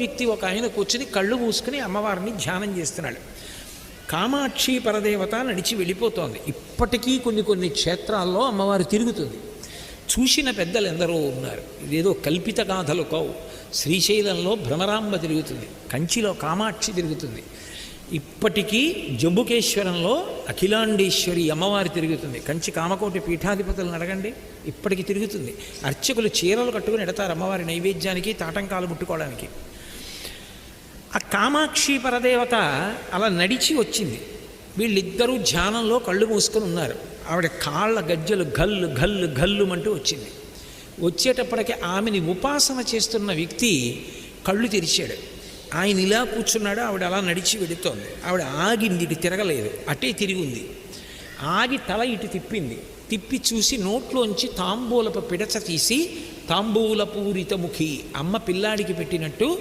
వ్యక్తి ఒక ఆయన కూర్చుని కళ్ళు మూసుకుని అమ్మవారిని ధ్యానం చేస్తున్నాడు. కామాక్షి పరదేవత నడిచి వెళ్ళిపోతోంది. ఇప్పటికీ కొన్ని కొన్ని క్షేత్రాల్లో అమ్మవారు తిరుగుతుంది. చూసిన పెద్దలు ఎందరో ఉన్నారు. ఇదేదో కల్పిత గాథలు కావు. శ్రీశైలంలో భ్రమరాంబ తిరుగుతుంది. కంచిలో కామాక్షి తిరుగుతుంది. ఇప్పటికీ జంబుకేశ్వరంలో అఖిలాండేశ్వరి అమ్మవారి తిరుగుతుంది. కంచి కామకోటి పీఠాధిపతులను అడగండి. ఇప్పటికీ తిరుగుతుంది. అర్చకులు చీరలు కట్టుకుని ఎడతారు అమ్మవారి నైవేద్యానికి తాటంకాలు ముట్టుకోవడానికి. ఆ కామాక్షి పరదేవత అలా నడిచి వచ్చింది. వీళ్ళిద్దరూ ధ్యానంలో కళ్ళు మూసుకొని ఉన్నారు. ఆవిడ కాళ్ళ గజ్జలు గల్లు గల్లు గల్లు అంటూ వచ్చింది. వచ్చేటప్పటికి ఆమెని ఉపాసన చేస్తున్న వ్యక్తి కళ్ళు తెరిచాడు. ఆయన ఇలా కూర్చున్నాడు ఆవిడ అలా నడిచి వెడుతోంది ఆవిడ ఆగింది ఇటు తిరగలేదు అటే తిరిగి ఉంది. ఆగి తల ఇటు తిప్పింది. తిప్పి చూసి నోట్లోంచి తాంబూలపు పిడచ తీసి తాంబూలపూరిత ముఖి అమ్మ పిల్లాడికి పెట్టినట్టు